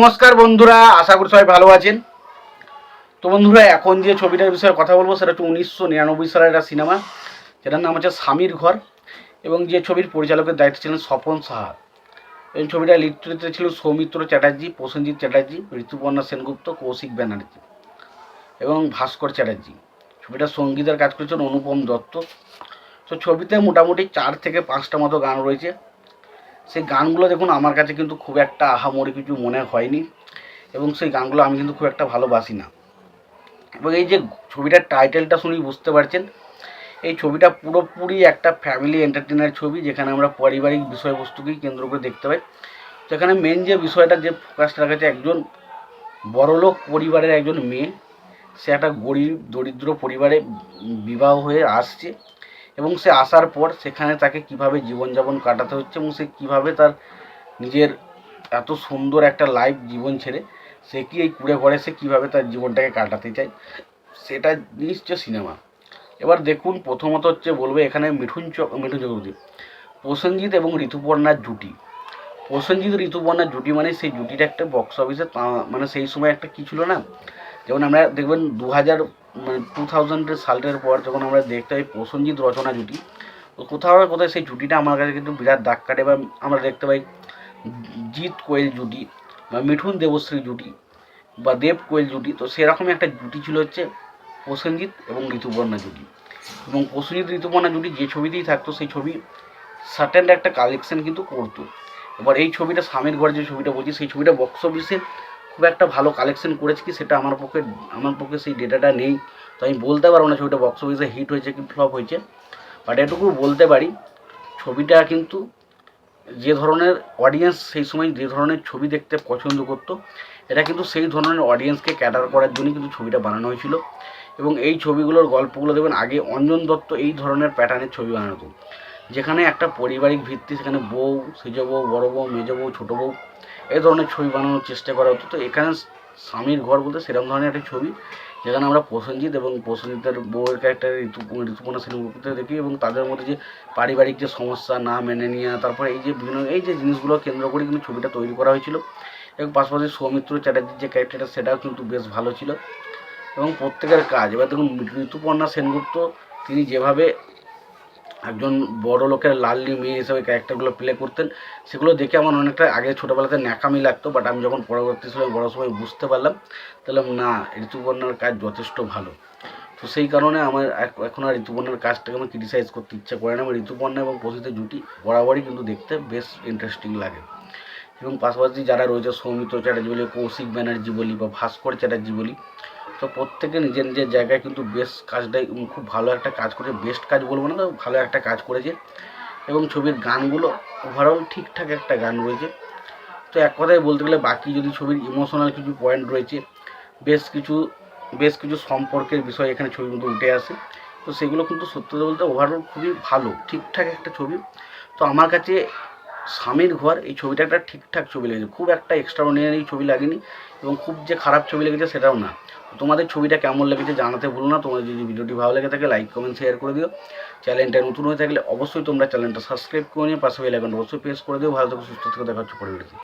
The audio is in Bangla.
নমস্কার বন্ধুরা, আশা করি সবাই ভালো আছেন। তো বন্ধুরা, এখন যে ছবিটার বিষয়ে কথা বলব সেটা হচ্ছে উনিশশো নিরানব্বই সালের একটা সিনেমা, যেটার নাম হচ্ছে স্বামীর ঘর এবং যে ছবির পরিচালকের দায়িত্ব ছিলেন স্বপন সাহা। এই ছবিটা লিড ছিল সৌমিত্র চ্যাটার্জি, প্রসেনজিৎ চ্যাটার্জি, ঋতুপর্ণা সেনগুপ্ত, কৌশিক ব্যানার্জি এবং ভাস্কর চ্যাটার্জি। ছবিটা সঙ্গীতের কাজ করেছেন অনুপম দত্ত। তো ছবিতে মোটামুটি চার থেকে পাঁচটা মতো গান রয়েছে। সেই গানগুলো দেখুন, আমার কাছে কিন্তু খুব একটা আহামরি কিছু মনে হয়নি এবং সেই গানগুলো আমি কিন্তু খুব একটা ভালোবাসি না। এবং এই যে ছবিটার টাইটেলটা শুনেই বুঝতে পারছেন? এই ছবিটা পুরোপুরি একটা ফ্যামিলি এন্টারটেনার ছবি, যেখানে আমরা পারিবারিক বিষয়বস্তুকেই কেন্দ্র করে দেখতে পাই। তো এখানে মেন যে বিষয়টা, যে ফোকাসটা রাখা একজন বড়লোক পরিবারের একজন মেয়ে, সে একটা গরিব, দরিদ্র পরিবারে বিবাহ হয়ে আসছে। এবং সে আসার পর সেখানে তাকে কীভাবে জীবনযাপন কাটাতে হচ্ছে এবং সে কীভাবে তার নিজের এত সুন্দর একটা লাইফ জীবন ছেড়ে সে কি এই কুড়ে ঘরে সে কীভাবে তার জীবনটাকে কাটাতে চায়, সেটা নিশ্চয় সিনেমা এবার দেখুন, প্রথমত হচ্ছে বলব এখানে মিঠুন চ, মিঠুন চক্রবর্তী। প্রসেনজিৎ এবং ঋতুপর্ণার জুটি। প্রসেনজিৎ ঋতুপর্ণার জুটি মানে সেই জুটিটা একটা বক্স অফিসে মানে সেই সময় একটা কী ছিল না? যেমন আমরা দেখবেন দু হাজার মানে টু থাউজেন্ডের সালের পর যখন আমরা দেখতে পাই প্রসেনজিৎ রচনা জুটি, তো কোথাও না কোথাও সেই জুটিটা আমার কাছে কিন্তু বিরাট দাগ কাটে বা আমরা দেখতে পাই জিৎ কোয়েল জুটি বা মিঠুন দেবশ্রী জুটি বা দেব কোয়েল জুটি, তো সেরকমই একটা জুটি ছিল হচ্ছে প্রসেনজিৎ এবং ঋতুপর্ণা জুটি। এবং প্রসেনজিৎ ঋতুপর্ণা জুটি যে ছবিতেই থাকতো সেই ছবি সার্টেন একটা কালেকশন কিন্তু করতো। এবার এই ছবিটা স্বামীর ঘর যে ছবিটা বলছি, সেই ছবিটা বক্স অফিসে খুব একটা ভালো কালেকশন করেছে কি সেটা আমার পক্ষে আমার পক্ষে সেই ডেটাটা নেই। তো আমি বলতে পারব না ছবিটা বক্স অফিসে হিট হয়েছে কি ফ্লপ হয়েছে। বাট এটুকু বলতে পারি, ছবিটা কিন্তু যে ধরনের অডিয়েন্স সেই সময় যে ধরনের ছবি দেখতে পছন্দ করতো, এটা কিন্তু সেই ধরনের অডিয়েন্সকে ক্যাটার করার জন্যই কিন্তু ছবিটা বানানো হয়েছিল। এবং এই ছবিগুলোর গল্পগুলো দেখবেন আগে অঞ্জন দত্ত এই ধরনের প্যাটার্নের ছবি বানাতো। যেখানে একটা পারিবারিক ভিত্তি, সেখানে বউ সেজ বউ বড়ো বউ, মেজো বউ, ছোটো বউ এই ধরনের ছবি বানানোর চেষ্টা করা হতো। তো এখানে স্বামীর ঘর বলতে সেরকম ধরনের একটা ছবি, যেখানে আমরা প্রসেনজিৎ এবং প্রসেনজিতের বউয়ের ক্যারেক্টার ঋতু ঋতুপর্ণা সেনগুপ্তে দেখি এবং তাদের মধ্যে যে পারিবারিক যে সমস্যা, না মেনে নেওয়া, তারপরে এই যে বিভিন্ন, এই যে জিনিসগুলো কেন্দ্র করে কিন্তু ছবিটা তৈরি করা হয়েছিল। এবং পাশাপাশি সৌমিত্র চ্যাটার্জির যে ক্যারেক্টারটা সেটাও কিন্তু বেশ ভালো ছিল। এবং প্রত্যেকের কাজ, এবার দেখুন ঋতুপর্ণা সেনগুপ্ত, তিনি যেভাবে একজন বড় লোকের লাললি মেয়ে হিসেবে ক্যারেক্টারগুলো প্লে করতেন, সেগুলো দেখে আমার অনেকটা আগে ছোটোবেলাতে ন্যাকামি লাগতো বাট আমি যখন পরবর্তী সময়, বড় সময় বুঝতে পারলাম, তাহলে না, ঋতুপর্ণার কাজ যথেষ্ট ভালো। তো সেই কারণে আমার এখন আর ঋতুপর্ণার কাজটাকে আমি ক্রিটিসাইজ করতে ইচ্ছা করে না। আমার ঋতুপর্ণা এবং প্রসিদ্ধ জুটি বরাবরই কিন্তু দেখতে বেশ ইন্টারেস্টিং লাগে। এবং পাশাপাশি যারা রয়েছে সৌমিত্র চ্যাটার্জি বলি, কৌশিক ব্যানার্জি বলি বা ভাস্কর চ্যাটার্জি বলি তো প্রত্যেকে নিজের নিজের জায়গায় কিন্তু বেশ কাজটাই খুব ভালো একটা কাজ করেছে বেস্ট কাজ বলব না তো ভালো একটা কাজ করেছে। এবং ছবির গানগুলো ওভারঅল ঠিকঠাক একটা গান রয়েছে। তো এক কথায় বলতে গেলে বাকি যদি ছবির ইমোশনাল কিছু পয়েন্ট রয়েছে, বেশ কিছু বেশ কিছু সম্পর্কের বিষয় এখানে ছবির মধ্যে উঠে আসে। তো সেগুলো কিন্তু সত্যি বলতে ওভারঅল খুবই ভালো, ঠিকঠাক একটা ছবি। তো আমার কাছে স্বামীর ঘর, এই ছবিটা একটা ঠিকঠাক ছবি লেগেছে। খুব একটা এক্সট্রা অর্ডিনারি ছবি লাগেনি এবং খুব যে খারাপ ছবি লেগেছে সেটাও না। তোমাদের ছবিটা কেমন লেগেছে জানাতে ভুলো না। তোমাদের যদি ভিডিওটি ভালো লেগে থাকে লাইক কমেন্ট শেয়ার করে দিও। চ্যানেলটা নতুন হয়ে থাকলে অবশ্যই তোমরা চ্যানেলটা সাবস্ক্রাইব করে নিয়ে পাশে বেল আইকনটা অবশ্যই প্রেস করে দিও। ভালো থেকে, সুস্থ থেকে। দেখা হচ্ছে পরে।